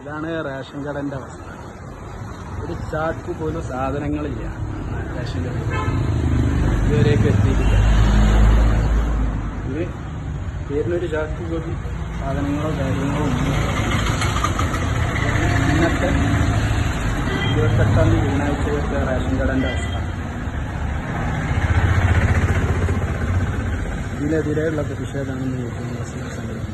ഇതാണ് റേഷൻ കടന്റെ അവസ്ഥ. ഒരു ചാക്ക് പോലും സാധനങ്ങളില്ല റേഷൻ കട ഇതുവരെയൊക്കെ എത്തിയിട്ടില്ല. ഇത് പേരിനൊരു ചാക്ക് പോലും സാധനങ്ങളോ കാര്യങ്ങളോ ഒന്നും ഇന്നത്തെ ഇരുപത്തെട്ടാം തീയതി ബുധനാഴ്ചത്തെ റേഷൻ കടന്റെ അവസ്ഥ. ഇതിനെതിരെയുള്ള പ്രതിഷേധമാണ് യൂത്ത് സംഘടിപ്പിക്കുന്നത്.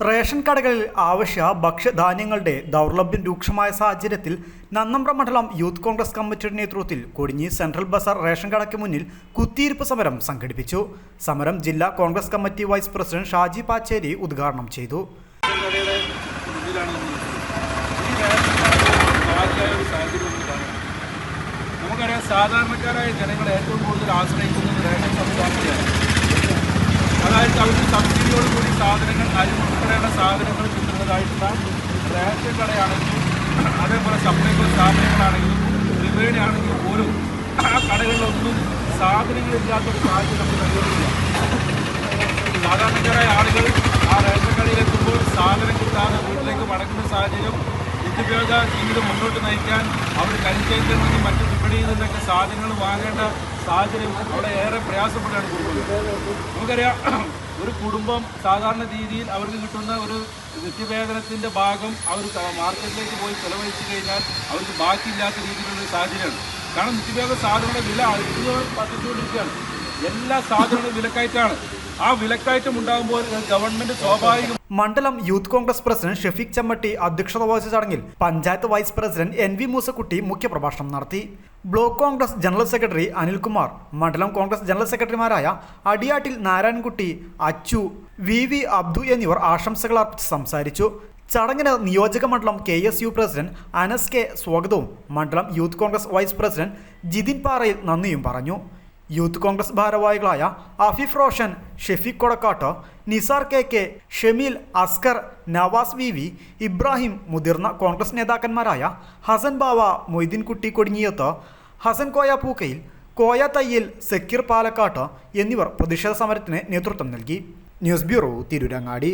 റേഷൻ കടകളിൽ ആവശ്യ ഭക്ഷ്യധാന്യങ്ങളുടെ ദൗർലഭ്യം രൂക്ഷമായ സാഹചര്യത്തിൽ നന്നമ്പ്ര മണ്ഡലം യൂത്ത് കോൺഗ്രസ് കമ്മിറ്റിയുടെ നേതൃത്വത്തിൽ കൊടിഞ്ഞി സെൻട്രൽ ബസാർ റേഷൻ കടയ്ക്ക് മുന്നിൽ കുത്തിയിരിപ്പ് സമരം സംഘടിപ്പിച്ചു സമരം ജില്ലാ Congress committee vice president Shaji Pacheri ഉദ്ഘാടനം ചെയ്തു. നമുക്കറിയാം സാധാരണക്കാരായ ജനങ്ങൾ ഏറ്റവും കൂടുതൽ ആശ്രയിക്കുന്നത് റേഷൻ സംവിധാനത്തെയാണ് അതായത് അവർക്ക് സബ്സിഡിയോട് കൂടി സാധനങ്ങൾ അരി ഉൾപ്പെടെയുള്ള സാധനങ്ങൾ കിട്ടുന്നതായിട്ടുള്ള റേഷൻ കടയാണെങ്കിലും അതേപോലെ സപ്ലൈകോ സ്ഥാപനങ്ങളാണെങ്കിലും ത്രിവേണി ആണെങ്കിലും പോലും ആ കടകളിലൊന്നും സാധനങ്ങളില്ലാത്തൊരു സാഹചര്യം നമുക്ക് നൽകുന്നില്ല സാധാരണക്കാരായ ആളുകൾ അവർ കരിക്കേന്ദ്രത്തിൽ നിന്നും മറ്റു വിപണിയിൽ നിന്നൊക്കെ സാധനങ്ങൾ വാങ്ങേണ്ട സാഹചര്യം അവിടെ ഏറെ പ്രയാസപ്പെട്ടാണ് കുടുംബം. നമുക്കറിയാം ഒരു കുടുംബം സാധാരണ രീതിയിൽ അവർക്ക് കിട്ടുന്ന ഒരു നിത്യവേതനത്തിന്റെ ഭാഗം അവർ മാർക്കറ്റിലേക്ക് പോയി ചെലവഴിച്ചു കഴിഞ്ഞാൽ അവർക്ക് ബാക്കിയില്ലാത്ത രീതിയിലുള്ള ഒരു സാഹചര്യമാണ്. കാരണം നിത്യവേദന സാധനങ്ങളുടെ വില അത്ഭുതം പതിച്ചുകൊണ്ടിരിക്കുകയാണ് എല്ലാ സാധനങ്ങളും വിലക്കയറ്റാണ് ആ വിലക്കയറ്റം ഉണ്ടാകുമ്പോൾ ഗവൺമെന്റ് സ്വാഭാവികം മണ്ഡലം യൂത്ത് കോൺഗ്രസ് പ്രസിഡന്റ് ഷെഫീഖ് ചമ്മട്ടി അധ്യക്ഷത വഹിച്ച ചടങ്ങിൽ panchayat vice president N V Moosakutty മുഖ്യപ്രഭാഷണം നടത്തി. Block Congress general secretary Anilkumar മണ്ഡലം കോൺഗ്രസ് ജനറൽ സെക്രട്ടറിമാരായ അടിയാട്ടിൽ നാരായൺകുട്ടി അച്ചു വി വി അബ്ദു എന്നിവർ ആശംസകൾ അർപ്പിച്ച് സംസാരിച്ചു. ചടങ്ങിന് നിയോജക മണ്ഡലം K S U president Anas K സ്വാഗതവും മണ്ഡലം youth Congress vice president Jithin Parayil നന്ദിയും പറഞ്ഞു. യൂത്ത് കോൺഗ്രസ് ഭാരവാഹികളായ Afif Roshan Shefeeq Kodakkat Nisar K K Shameel Askar Navas V V Ibrahim മുതിർന്ന കോൺഗ്രസ് നേതാക്കന്മാരായ ഹസൻ ബാവ മൊയ്തീൻകുട്ടി കൊടിഞ്ഞിയത്ത് ഹസൻ കോയ പൂക്കയിൽ കോയ തയ്യിൽ സക്കീർ പാലക്കാട്ട് എന്നിവർ പ്രതിഷേധ സമരത്തിന് നേതൃത്വം നൽകി. News bureau Tirurangadi.